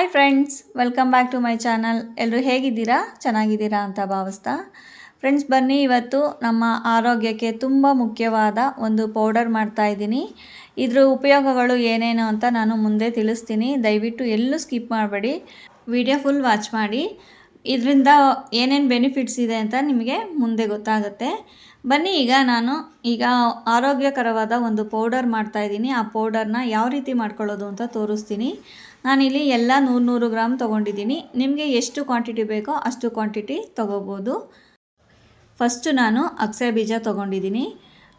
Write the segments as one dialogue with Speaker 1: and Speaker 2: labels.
Speaker 1: Hi friends welcome back to my channel ಎಲ್ಲರೂ ಹೇಗಿದ್ದೀರಾ? ಚೆನ್ನಾಗಿದ್ದೀರಾ ಅಂತ ಭಾವಿಸ್ತಾ. ಫ್ರೆಂಡ್ಸ್ ಬನ್ನಿ, ಇವತ್ತು ನಮ್ಮ ಆರೋಗ್ಯಕ್ಕೆ ತುಂಬ ಮುಖ್ಯವಾದ ಒಂದು ಪೌಡರ್ ಮಾಡ್ತಾ ಇದ್ದೀನಿ. ಇದ್ರ ಉಪಯೋಗಗಳು ಏನೇನು ಅಂತ ನಾನು ಮುಂದೆ ತಿಳಿಸ್ತೀನಿ. ದಯವಿಟ್ಟು ಎಲ್ಲೂ ಸ್ಕಿಪ್ ಮಾಡಬೇಡಿ. ವಿಡಿಯೋ ಫುಲ್ ವಾಚ್ ಮಾಡಿ. ಇದರಿಂದ ಏನೇನು ಬೆನಿಫಿಟ್ಸ್ ಇದೆ ಅಂತ ನಿಮಗೆ ಮುಂದೆ ಗೊತ್ತಾಗುತ್ತೆ. ಬನ್ನಿ, ಈಗ ನಾನು ಈಗ ಆರೋಗ್ಯಕರವಾದ ಒಂದು ಪೌಡರ್ ಮಾಡ್ತಾ ಇದ್ದೀನಿ. ಆ ಪೌಡರ್ನ ಯಾವ ರೀತಿ ಮಾಡ್ಕೊಳ್ಳೋದು ಅಂತ ತೋರಿಸ್ತೀನಿ. ನಾನಿಲ್ಲಿ ಎಲ್ಲ ನೂರು ನೂರು ಗ್ರಾಮ್ ತೊಗೊಂಡಿದ್ದೀನಿ. ನಿಮಗೆ ಎಷ್ಟು ಕ್ವಾಂಟಿಟಿ ಬೇಕೋ ಅಷ್ಟು ಕ್ವಾಂಟಿಟಿ ತೊಗೋಬೋದು. ಫಸ್ಟು ನಾನು ಅಕ್ಸೆ ಬೀಜ ತೊಗೊಂಡಿದ್ದೀನಿ.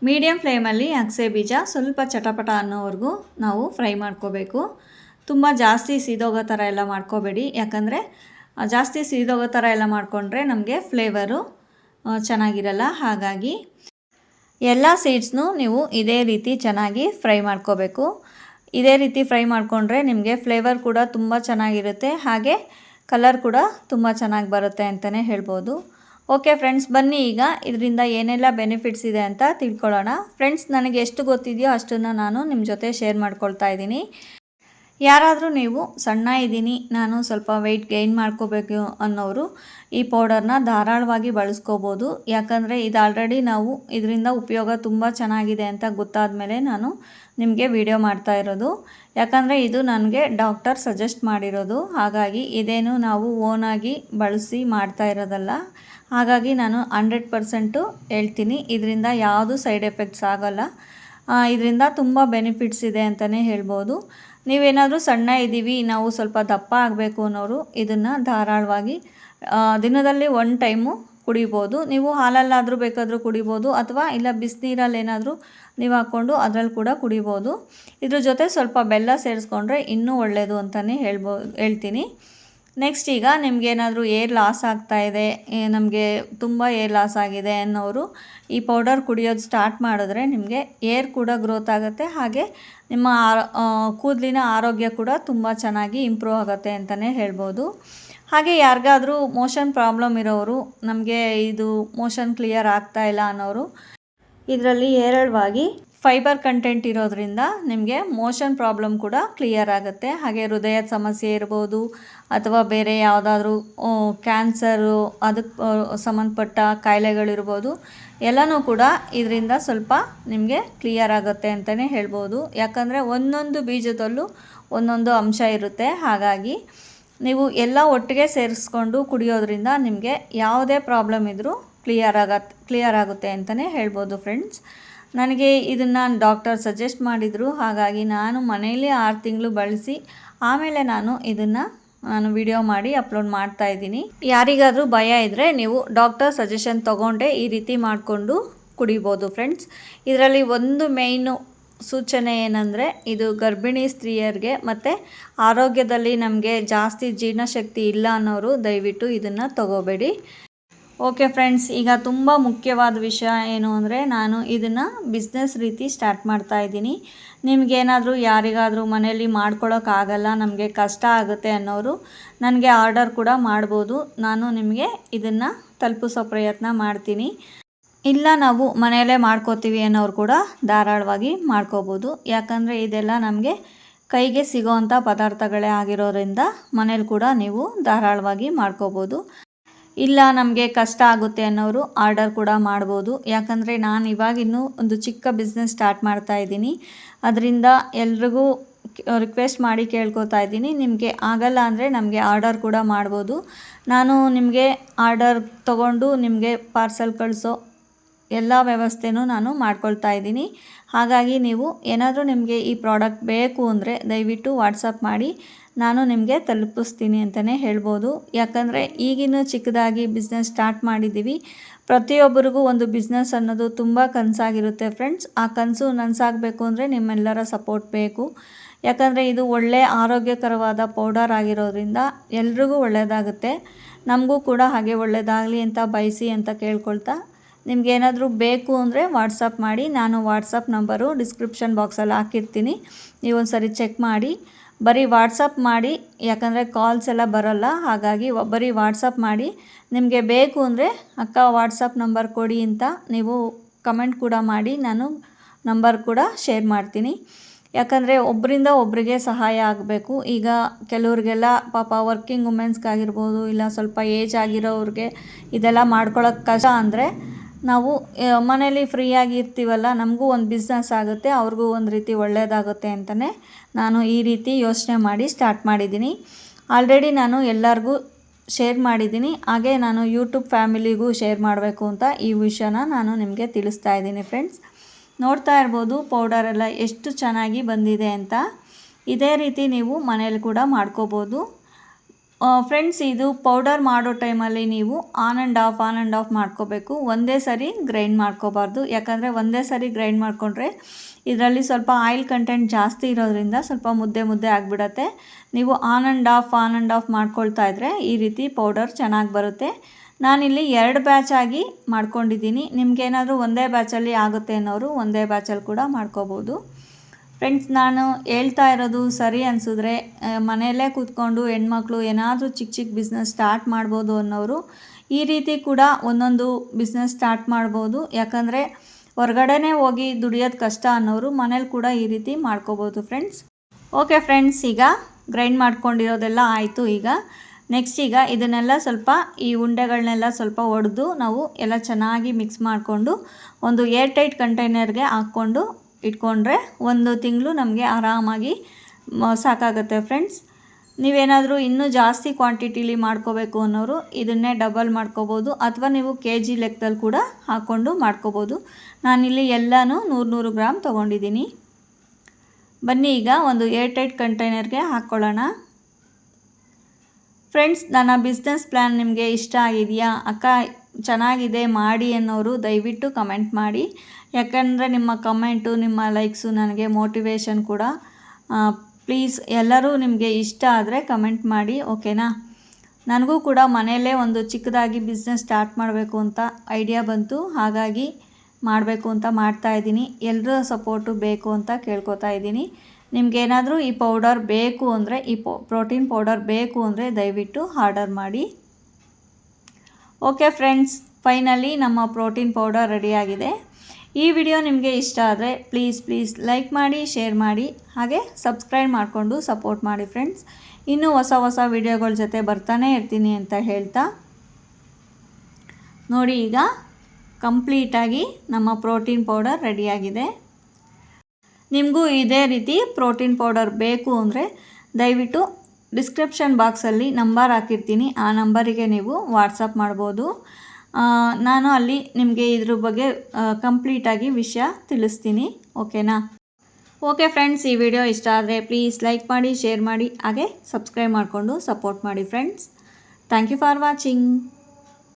Speaker 1: ಮೀಡಿಯಮ್ ಫ್ಲೇಮಲ್ಲಿ ಅಕ್ಸೆ ಬೀಜ ಸ್ವಲ್ಪ ಚಟಪಟ ಅನ್ನೋವರೆಗೂ ನಾವು ಫ್ರೈ ಮಾಡ್ಕೋಬೇಕು. ತುಂಬ ಜಾಸ್ತಿ ಸೀದೋಗೋ ಥರ ಎಲ್ಲ ಮಾಡ್ಕೋಬೇಡಿ. ಯಾಕಂದರೆ ಜಾಸ್ತಿ ಸೀದೋಗೋ ಥರ ಎಲ್ಲ ಮಾಡಿಕೊಂಡ್ರೆ ನಮಗೆ ಫ್ಲೇವರು ಚೆನ್ನಾಗಿರಲ್ಲ. ಹಾಗಾಗಿ ಎಲ್ಲ ಸೀಡ್ಸ್ನು ನೀವು ಇದೇ ರೀತಿ ಚೆನ್ನಾಗಿ ಫ್ರೈ ಮಾಡ್ಕೋಬೇಕು. ಇದೇ ರೀತಿ ಫ್ರೈ ಮಾಡಿಕೊಂಡ್ರೆ ನಿಮಗೆ ಫ್ಲೇವರ್ ಕೂಡ ತುಂಬ ಚೆನ್ನಾಗಿರುತ್ತೆ. ಹಾಗೆ ಕಲರ್ ಕೂಡ ತುಂಬ ಚೆನ್ನಾಗಿ ಬರುತ್ತೆ ಅಂತಲೇ ಹೇಳ್ಬೋದು. ಓಕೆ ಫ್ರೆಂಡ್ಸ್, ಬನ್ನಿ ಈಗ ಇದರಿಂದ ಏನೆಲ್ಲ ಬೆನಿಫಿಟ್ಸ್ ಇದೆ ಅಂತ ತಿಳ್ಕೊಳ್ಳೋಣ. ಫ್ರೆಂಡ್ಸ್, ನನಗೆ ಎಷ್ಟು ಗೊತ್ತಿದೆಯೋ ಅಷ್ಟನ್ನು ನಾನು ನಿಮ್ಮ ಜೊತೆ ಶೇರ್ ಮಾಡ್ಕೊಳ್ತಾ ಇದ್ದೀನಿ. ಯಾರಾದರೂ ನೀವು ಸಣ್ಣ ಇದ್ದೀನಿ, ನಾನು ಸ್ವಲ್ಪ ವೆಯ್ಟ್ ಗೈನ್ ಮಾಡ್ಕೋಬೇಕು ಅನ್ನೋರು ಈ ಪೌಡರ್ನ ಧಾರಾಳವಾಗಿ ಬಳಸ್ಕೋಬೋದು. ಯಾಕಂದರೆ ಇದು ಆಲ್ರೆಡಿ ನಾವು ಇದರಿಂದ ಉಪಯೋಗ ತುಂಬ ಚೆನ್ನಾಗಿದೆ ಅಂತ ಗೊತ್ತಾದ ಮೇಲೆ ನಾನು ನಿಮಗೆ ವಿಡಿಯೋ ಮಾಡ್ತಾ ಇರೋದು. ಯಾಕಂದರೆ ಇದು ನನಗೆ ಡಾಕ್ಟರ್ ಸಜೆಸ್ಟ್ ಮಾಡಿರೋದು. ಹಾಗಾಗಿ ಇದೇನು ನಾವು ಓನಾಗಿ ಬಳಸಿ ಮಾಡ್ತಾ ಇರೋದಲ್ಲ. ಹಾಗಾಗಿ ನಾನು ಹಂಡ್ರೆಡ್ ಪರ್ಸೆಂಟು ಹೇಳ್ತೀನಿ. ಇದರಿಂದ ಯಾವುದು ಸೈಡ್ ಎಫೆಕ್ಟ್ಸ್ ಆಗೋಲ್ಲ. ಇದರಿಂದ ತುಂಬ ಬೆನಿಫಿಟ್ಸ್ ಇದೆ ಅಂತಲೇ ಹೇಳ್ಬೋದು. ನೀವೇನಾದರೂ ಸಣ್ಣ ಇದ್ದೀವಿ, ನಾವು ಸ್ವಲ್ಪ ದಪ್ಪ ಆಗಬೇಕು ಅನ್ನೋರು ಇದನ್ನು ಧಾರಾಳವಾಗಿ ದಿನದಲ್ಲಿ ಒನ್ ಟೈಮು ಕುಡಿಬೋದು. ನೀವು ಹಾಲಲ್ಲಾದರೂ ಬೇಕಾದರೂ ಕುಡಿಬೋದು, ಅಥವಾ ಇಲ್ಲ ಬಿಸಿನೀರಲ್ಲಿ ಏನಾದರೂ ನೀವು ಹಾಕ್ಕೊಂಡು ಅದರಲ್ಲಿ ಕೂಡ ಕುಡಿಬೋದು. ಇದ್ರ ಜೊತೆ ಸ್ವಲ್ಪ ಬೆಲ್ಲ ಸೇರಿಸ್ಕೊಂಡ್ರೆ ಇನ್ನೂ ಒಳ್ಳೆಯದು ಅಂತಲೇ ಹೇಳ್ಬೋ, ಹೇಳ್ತೀನಿ. ನೆಕ್ಸ್ಟ್ ಈಗ ನಿಮಗೇನಾದರೂ ಏರ್ ಲಾಸ್ ಆಗ್ತಾಯಿದೆ ನಮಗೆ ತುಂಬ ಏರ್ ಲಾಸ್ ಆಗಿದೆ ಅನ್ನೋರು ಈ ಪೌಡರ್ ಕುಡಿಯೋದು ಸ್ಟಾರ್ಟ್ ಮಾಡಿದ್ರೆ ನಿಮಗೆ ಏರ್ ಕೂಡ ಗ್ರೋತ್ ಆಗುತ್ತೆ. ಹಾಗೆ ನಿಮ್ಮ ಕೂದಲಿನ ಆರೋಗ್ಯ ಕೂಡ ತುಂಬ ಚೆನ್ನಾಗಿ ಇಂಪ್ರೂವ್ ಆಗುತ್ತೆ ಅಂತಲೇ ಹೇಳ್ಬೋದು. ಹಾಗೆ ಯಾರಿಗಾದರೂ ಮೋಷನ್ ಪ್ರಾಬ್ಲಮ್ ಇರೋರು ನಮಗೆ ಇದು ಮೋಷನ್ ಕ್ಲಿಯರ್ ಆಗ್ತಾ ಇಲ್ಲ ಅನ್ನೋರು, ಇದರಲ್ಲಿ ಹೇರಳವಾಗಿ ಫೈಬರ್ ಕಂಟೆಂಟ್ ಇರೋದರಿಂದ ನಿಮಗೆ ಮೋಷನ್ ಪ್ರಾಬ್ಲಮ್ ಕೂಡ ಕ್ಲಿಯರ್ ಆಗುತ್ತೆ. ಹಾಗೆ ಹೃದಯದ ಸಮಸ್ಯೆ ಇರ್ಬೋದು, ಅಥವಾ ಬೇರೆ ಯಾವುದಾದ್ರೂ ಕ್ಯಾನ್ಸರು ಅದಕ್ಕೆ ಸಂಬಂಧಪಟ್ಟ ಕಾಯಿಲೆಗಳಿರ್ಬೋದು, ಎಲ್ಲನೂ ಕೂಡ ಇದರಿಂದ ಸ್ವಲ್ಪ ನಿಮಗೆ ಕ್ಲಿಯರ್ ಆಗುತ್ತೆ ಅಂತಲೇ ಹೇಳ್ಬೋದು. ಯಾಕಂದರೆ ಒಂದೊಂದು ಬೀಜದಲ್ಲೂ ಒಂದೊಂದು ಅಂಶ ಇರುತ್ತೆ. ಹಾಗಾಗಿ ನೀವು ಎಲ್ಲ ಒಟ್ಟಿಗೆ ಸೇರಿಸ್ಕೊಂಡು ಕುಡಿಯೋದ್ರಿಂದ ನಿಮಗೆ ಯಾವುದೇ ಪ್ರಾಬ್ಲಮ್ ಇದ್ದರೂ ಕ್ಲಿಯರ್ ಆಗತ್ತೆ ಕ್ಲಿಯರ್ ಆಗುತ್ತೆ ಅಂತಲೇ ಹೇಳ್ಬೋದು ಫ್ರೆಂಡ್ಸ್. ನನಗೆ ಇದನ್ನು ಡಾಕ್ಟರ್ ಸಜೆಸ್ಟ್ ಮಾಡಿದರು. ಹಾಗಾಗಿ ನಾನು ಮನೆಯಲ್ಲಿ ಆರು ತಿಂಗಳು ಬಳಸಿ ಆಮೇಲೆ ನಾನು ಇದನ್ನು, ನಾನು ವಿಡಿಯೋ ಮಾಡಿ ಅಪ್ಲೋಡ್ ಮಾಡ್ತಾ ಇದ್ದೀನಿ. ಯಾರಿಗಾದರೂ ಭಯ ಇದ್ದರೆ ನೀವು ಡಾಕ್ಟರ್ ಸಜೆಷನ್ ತೊಗೊಂಡೆ ಈ ರೀತಿ ಮಾಡಿಕೊಂಡು ಕುಡಿಬೋದು ಫ್ರೆಂಡ್ಸ್. ಇದರಲ್ಲಿ ಒಂದು ಮೇಯ್ನು ಸೂಚನೆ ಏನಂದರೆ, ಇದು ಗರ್ಭಿಣಿ ಸ್ತ್ರೀಯರಿಗೆ ಮತ್ತು ಆರೋಗ್ಯದಲ್ಲಿ ನಮಗೆ ಜಾಸ್ತಿ ಜೀರ್ಣಶಕ್ತಿ ಇಲ್ಲ ಅನ್ನೋರು ದಯವಿಟ್ಟು ಇದನ್ನು ತಗೋಬೇಡಿ. ಓಕೆ ಫ್ರೆಂಡ್ಸ್ ಈಗ ತುಂಬ ಮುಖ್ಯವಾದ ವಿಷಯ ಏನು ಅಂದರೆ ನಾನು ಇದನ್ನು ಬಿಸ್ನೆಸ್ ರೀತಿ ಸ್ಟಾರ್ಟ್ ಮಾಡ್ತಾ ಇದ್ದೀನಿ. ನಿಮಗೇನಾದರೂ ಯಾರಿಗಾದರೂ ಮನೆಯಲ್ಲಿ ಮಾಡ್ಕೊಳ್ಳೋಕ್ಕಾಗಲ್ಲ ನಮಗೆ ಕಷ್ಟ ಆಗುತ್ತೆ ಅನ್ನೋರು ನನಗೆ ಆರ್ಡರ್ ಕೂಡ ಮಾಡ್ಬೋದು. ನಾನು ನಿಮಗೆ ಇದನ್ನು ತಲುಪಿಸೋ ಪ್ರಯತ್ನ ಮಾಡ್ತೀನಿ. ಇಲ್ಲ, ನಾವು ಮನೆಯಲ್ಲೇ ಮಾಡ್ಕೋತೀವಿ ಅನ್ನೋರು ಕೂಡ ಧಾರಾಳವಾಗಿ ಮಾಡ್ಕೋಬೋದು. ಯಾಕಂದರೆ ಇದೆಲ್ಲ ನಮಗೆ ಕೈಗೆ ಸಿಗೋವಂಥ ಪದಾರ್ಥಗಳೇ ಆಗಿರೋದ್ರಿಂದ ಮನೇಲಿ ಕೂಡ ನೀವು ಧಾರಾಳವಾಗಿ ಮಾಡ್ಕೋಬೋದು. ಇಲ್ಲ ನಮಗೆ ಕಷ್ಟ ಆಗುತ್ತೆ ಅನ್ನೋರು ಆರ್ಡರ್ ಕೂಡ ಮಾಡ್ಬೋದು. ಯಾಕಂದರೆ ನಾನು ಇವಾಗಿನ್ನೂ ಒಂದು ಚಿಕ್ಕ ಬಿಸ್ನೆಸ್ ಸ್ಟಾರ್ಟ್ ಮಾಡ್ತಾ ಇದ್ದೀನಿ. ಅದರಿಂದ ಎಲ್ರಿಗೂ ರಿಕ್ವೆಸ್ಟ್ ಮಾಡಿ ಕೇಳ್ಕೊತಾ ಇದ್ದೀನಿ. ನಿಮಗೆ ಆಗಲ್ಲ ಅಂದರೆ ನಮಗೆ ಆರ್ಡರ್ ಕೂಡ ಮಾಡ್ಬೋದು. ನಾನು ನಿಮಗೆ ಆರ್ಡರ್ ತಗೊಂಡು ನಿಮಗೆ ಪಾರ್ಸಲ್ ಕಳಿಸೋ ಎಲ್ಲ ವ್ಯವಸ್ಥೆನೂ ನಾನು ಮಾಡ್ಕೊಳ್ತಾ ಇದ್ದೀನಿ. ಹಾಗಾಗಿ ನೀವು ಏನಾದರೂ ನಿಮಗೆ ಈ ಪ್ರಾಡಕ್ಟ್ ಬೇಕು ಅಂದರೆ ದಯವಿಟ್ಟು ವಾಟ್ಸಪ್ ಮಾಡಿ. ನಾನು ನಿಮಗೆ ತಲುಪಿಸ್ತೀನಿ ಅಂತಲೇ ಹೇಳ್ಬೋದು. ಯಾಕಂದರೆ ಈಗಿನ ಚಿಕ್ಕದಾಗಿ ಬಿಸ್ನೆಸ್ ಸ್ಟಾರ್ಟ್ ಮಾಡಿದ್ದೀವಿ. ಪ್ರತಿಯೊಬ್ಬರಿಗೂ ಒಂದು ಬಿಸ್ನೆಸ್ ಅನ್ನೋದು ತುಂಬ ಕನಸಾಗಿರುತ್ತೆ ಫ್ರೆಂಡ್ಸ್ ಆ ಕನಸು ನನಸಾಗಬೇಕು ಅಂದರೆ ನಿಮ್ಮೆಲ್ಲರ ಸಪೋರ್ಟ್ ಬೇಕು. ಯಾಕಂದರೆ ಇದು ಒಳ್ಳೆಯ ಆರೋಗ್ಯಕರವಾದ ಪೌಡರ್ ಆಗಿರೋದ್ರಿಂದ ಎಲ್ರಿಗೂ ಒಳ್ಳೆಯದಾಗುತ್ತೆ ನಮಗೂ ಕೂಡ ಹಾಗೆ ಒಳ್ಳೆಯದಾಗಲಿ ಅಂತ ಬಯಸಿ ಅಂತ ಕೇಳ್ಕೊಳ್ತಾ. ನಿಮಗೇನಾದರೂ ಬೇಕು ಅಂದರೆ ವಾಟ್ಸಪ್ ಮಾಡಿ. ನಾನು ವಾಟ್ಸಪ್ ನಂಬರು ಡಿಸ್ಕ್ರಿಪ್ಷನ್ ಬಾಕ್ಸಲ್ಲಿ ಹಾಕಿರ್ತೀನಿ. ನೀವೊಂದು ಸರಿ ಚೆಕ್ ಮಾಡಿ. ಬರೀ ವಾಟ್ಸಪ್ ಮಾಡಿ, ಯಾಕಂದರೆ ಕಾಲ್ಸ್ ಎಲ್ಲ ಬರೋಲ್ಲ, ಹಾಗಾಗಿ ಬರೀ ವಾಟ್ಸಪ್ ಮಾಡಿ. ನಿಮಗೆ ಬೇಕು ಅಂದರೆ ಅಕ್ಕ ವಾಟ್ಸಪ್ ನಂಬರ್ ಕೊಡಿ ಅಂತ ನೀವು ಕಮೆಂಟ್ ಕೂಡ ಮಾಡಿ, ನಾನು ನಂಬರ್ ಕೂಡ ಶೇರ್ ಮಾಡ್ತೀನಿ. ಯಾಕಂದರೆ ಒಬ್ಬರಿಂದ ಒಬ್ಬರಿಗೆ ಸಹಾಯ ಆಗಬೇಕು. ಈಗ ಕೆಲವ್ರಿಗೆಲ್ಲ ಪಾಪ ವರ್ಕಿಂಗ್ ವುಮೆನ್ಸ್ಗಾಗಿರ್ಬೋದು ಇಲ್ಲ ಸ್ವಲ್ಪ ಏಜ್ ಆಗಿರೋರಿಗೆ ಇದೆಲ್ಲ ಮಾಡ್ಕೊಳ್ಳೋಕೆ ಕಷ್ಟ ಅಂದರೆ ನಾವು ಮನೇಲಿ ಫ್ರೀಯಾಗಿ ಇರ್ತೀವಲ್ಲ, ನಮಗೂ ಒಂದು ಬಿಸ್ನೆಸ್ ಆಗುತ್ತೆ, ಅವ್ರಿಗೂ ಒಂದು ರೀತಿ ಒಳ್ಳೆಯದಾಗುತ್ತೆ ಅಂತಲೇ ನಾನು ಈ ರೀತಿ ಯೋಚನೆ ಮಾಡಿ ಸ್ಟಾರ್ಟ್ ಮಾಡಿದ್ದೀನಿ. ಆಲ್ರೆಡಿ ನಾನು ಎಲ್ಲರಿಗೂ ಶೇರ್ ಮಾಡಿದ್ದೀನಿ, ಹಾಗೆ ನಾನು ಯೂಟ್ಯೂಬ್ ಫ್ಯಾಮಿಲಿಗೂ ಶೇರ್ ಮಾಡಬೇಕು ಅಂತ ಈ ವಿಷಯನ ನಾನು ನಿಮಗೆ ತಿಳಿಸ್ತಾ ಇದ್ದೀನಿ ಫ್ರೆಂಡ್ಸ್ ನೋಡ್ತಾ ಇರ್ಬೋದು ಪೌಡರೆಲ್ಲ ಎಷ್ಟು ಚೆನ್ನಾಗಿ ಬಂದಿದೆ ಅಂತ. ಇದೇ ರೀತಿ ನೀವು ಮನೇಲಿ ಕೂಡ ಮಾಡ್ಕೋಬೋದು. ಫ್ರೆಂಡ್ಸ್ ಇದು ಪೌಡರ್ ಮಾಡೋ ಟೈಮಲ್ಲಿ ನೀವು on and off on and off ಮಾಡ್ಕೋಬೇಕು. ಒಂದೇ ಸರಿ ಗ್ರೈಂಡ್ ಮಾಡ್ಕೋಬಾರ್ದು. ಯಾಕಂದರೆ ಒಂದೇ ಸರಿ ಗ್ರೈಂಡ್ ಮಾಡಿಕೊಂಡ್ರೆ ಇದರಲ್ಲಿ ಸ್ವಲ್ಪ ಆಯಿಲ್ ಕಂಟೆಂಟ್ ಜಾಸ್ತಿ ಇರೋದ್ರಿಂದ ಸ್ವಲ್ಪ ಮುದ್ದೆ ಮುದ್ದೆ ಆಗಿಬಿಡತ್ತೆ. ನೀವು on and off on and off ಮಾಡ್ಕೊಳ್ತಾ ಇದ್ದರೆ ಈ ರೀತಿ ಪೌಡರ್ ಚೆನ್ನಾಗಿ ಬರುತ್ತೆ. ನಾನಿಲ್ಲಿ ಎರಡು ಬ್ಯಾಚ್ ಆಗಿ ಮಾಡ್ಕೊಂಡಿದ್ದೀನಿ. ನಿಮಗೇನಾದರೂ ಒಂದೇ ಬ್ಯಾಚಲ್ಲಿ ಆಗುತ್ತೆ ಅನ್ನೋರು ಒಂದೇ ಬ್ಯಾಚಲ್ಲಿ ಕೂಡ ಮಾಡ್ಕೋಬೋದು. ಫ್ರೆಂಡ್ಸ್ ನಾನು ಹೇಳ್ತಾ ಇರೋದು ಸರಿ ಅನಿಸಿದ್ರೆ ಮನೆಯಲ್ಲೇ ಕೂತ್ಕೊಂಡು ಹೆಣ್ಮಕ್ಳು ಏನಾದರೂ ಚಿಕ್ಕ ಚಿಕ್ಕ ಬಿಸ್ನೆಸ್ ಸ್ಟಾರ್ಟ್ ಮಾಡ್ಬೋದು ಅನ್ನೋರು ಈ ರೀತಿ ಕೂಡ ಒಂದೊಂದು ಬಿಸ್ನೆಸ್ ಸ್ಟಾರ್ಟ್ ಮಾಡ್ಬೋದು. ಯಾಕಂದರೆ ಹೊರಗಡೆನೇ ಹೋಗಿ ದುಡಿಯೋದು ಕಷ್ಟ ಅನ್ನೋರು ಮನೇಲಿ ಕೂಡ ಈ ರೀತಿ ಮಾಡ್ಕೋಬೋದು ಫ್ರೆಂಡ್ಸ್ ಓಕೆ ಫ್ರೆಂಡ್ಸ್ ಈಗ ಗ್ರೈಂಡ್ ಮಾಡ್ಕೊಂಡಿರೋದೆಲ್ಲ ಆಯಿತು ಈಗ. ನೆಕ್ಸ್ಟ್ ಈಗ ಇದನ್ನೆಲ್ಲ ಸ್ವಲ್ಪ ಈ ಉಂಡೆಗಳನ್ನೆಲ್ಲ ಸ್ವಲ್ಪ ಒಡೆದು ನಾವು ಎಲ್ಲ ಚೆನ್ನಾಗಿ ಮಿಕ್ಸ್ ಮಾಡಿಕೊಂಡು ಒಂದು ಏರ್ ಟೈಟ್ ಕಂಟೈನರ್ಗೆ ಹಾಕ್ಕೊಂಡು ಇಟ್ಕೊಂಡ್ರೆ ಒಂದು ತಿಂಗಳು ನಮಗೆ ಆರಾಮಾಗಿ ಸಾಕಾಗುತ್ತೆ ಫ್ರೆಂಡ್ಸ್ ನೀವೇನಾದರೂ ಇನ್ನೂ ಜಾಸ್ತಿ ಕ್ವಾಂಟಿಟಿಲಿ ಮಾಡ್ಕೋಬೇಕು ಅನ್ನೋರು ಇದನ್ನೇ ಡಬಲ್ ಮಾಡ್ಕೋಬೋದು, ಅಥವಾ ನೀವು ಕೆ ಜಿ ಲೆಕ್ಕದಲ್ಲಿ ಕೂಡ ಹಾಕ್ಕೊಂಡು ಮಾಡ್ಕೋಬೋದು. ನಾನಿಲ್ಲಿ ಎಲ್ಲನೂ ನೂರು ನೂರು ಗ್ರಾಮ್ ತೊಗೊಂಡಿದ್ದೀನಿ. ಬನ್ನಿ ಈಗ ಒಂದು ಏರ್ ಟೈಟ್ ಕಂಟೈನರ್ಗೆ ಹಾಕ್ಕೊಳ್ಳೋಣ. ಫ್ರೆಂಡ್ಸ್ ನನ್ನ ಬಿಸ್ನೆಸ್ ಪ್ಲ್ಯಾನ್ ನಿಮಗೆ ಇಷ್ಟ ಆಗಿದೆಯಾ? ಅಕ್ಕ ಚೆನ್ನಾಗಿದೆ ಮಾಡಿ ಅನ್ನೋರು ದಯವಿಟ್ಟು ಕಮೆಂಟ್ ಮಾಡಿ. ಯಾಕಂದರೆ ನಿಮ್ಮ ಕಮೆಂಟು ನಿಮ್ಮ ಲೈಕ್ಸು ನನಗೆ ಮೋಟಿವೇಶನ್ ಕೂಡ ಪ್ಲೀಸ್ ಎಲ್ಲರೂ ನಿಮಗೆ ಇಷ್ಟ ಆದರೆ ಕಮೆಂಟ್ ಮಾಡಿ ಓಕೆನಾ ನನಗೂ ಕೂಡ ಮನೆಯಲ್ಲೇ ಒಂದು ಚಿಕ್ಕದಾಗಿ ಬಿಸ್ನೆಸ್ ಸ್ಟಾರ್ಟ್ ಮಾಡಬೇಕು ಅಂತ ಐಡಿಯಾ ಬಂತು. ಹಾಗಾಗಿ ಮಾಡಬೇಕು ಅಂತ ಮಾಡ್ತಾ ಇದ್ದೀನಿ. ಎಲ್ಲರ ಸಪೋರ್ಟು ಬೇಕು ಅಂತ ಕೇಳ್ಕೊತಾ ಇದ್ದೀನಿ. ನಿಮಗೇನಾದರೂ ಈ ಪೌಡರ್ ಬೇಕು ಅಂದರೆ, ಈ ಪೊ ಪ್ರೋಟೀನ್ ಪೌಡರ್ ಬೇಕು ಅಂದರೆ ದಯವಿಟ್ಟು ಆರ್ಡರ್ ಮಾಡಿ. ಓಕೆ ಫ್ರೆಂಡ್ಸ್ ಫೈನಲಿ ನಮ್ಮ ಪ್ರೋಟೀನ್ ಪೌಡರ್ ರೆಡಿಯಾಗಿದೆ ಈ ವಿಡಿಯೋ ನಿಮಗೆ ಇಷ್ಟ ಆದರೆ ಪ್ಲೀಸ್ ಪ್ಲೀಸ್ ಲೈಕ್ ಮಾಡಿ ಶೇರ್ ಮಾಡಿ, ಹಾಗೆ ಸಬ್ಸ್ಕ್ರೈಬ್ ಮಾಡಿಕೊಂಡು ಸಪೋರ್ಟ್ ಮಾಡಿ ಫ್ರೆಂಡ್ಸ್ ಇನ್ನೂ ಹೊಸ ಹೊಸ ವಿಡಿಯೋಗಳ ಜೊತೆ ಬರ್ತಾನೆ ಇರ್ತೀನಿ ಅಂತ ಹೇಳ್ತಾ. ನೋಡಿ ಈಗ ಕಂಪ್ಲೀಟಾಗಿ ನಮ್ಮ ಪ್ರೋಟೀನ್ ಪೌಡರ್ ರೆಡಿಯಾಗಿದೆ ನಿಮಗೂ ಇದೇ ರೀತಿ ಪ್ರೋಟೀನ್ ಪೌಡರ್ ಬೇಕು ಅಂದರೆ ದಯವಿಟ್ಟು ಡಿಸ್ಕ್ರಿಪ್ಷನ್ ಬಾಕ್ಸಲ್ಲಿ ನಂಬರ್ ಹಾಕಿರ್ತೀನಿ. ಆ ನಂಬರಿಗೆ ನೀವು ವಾಟ್ಸಪ್ ಮಾಡ್ಬೋದು. ನಾನು ಅಲ್ಲಿ ನಿಮಗೆ ಇದ್ರ ಬಗ್ಗೆ ಕಂಪ್ಲೀಟಾಗಿ ವಿಷಯ ತಿಳಿಸ್ತೀನಿ. ಓಕೆನಾ? ಓಕೆ ಫ್ರೆಂಡ್ಸ್, ಈ ವಿಡಿಯೋ ಇಷ್ಟ ಆದರೆ ಪ್ಲೀಸ್ ಲೈಕ್ ಮಾಡಿ, ಶೇರ್ ಮಾಡಿ, ಹಾಗೆ ಸಬ್ಸ್ಕ್ರೈಬ್ ಮಾಡಿಕೊಂಡು ಸಪೋರ್ಟ್ ಮಾಡಿ friends. Thank you for watching.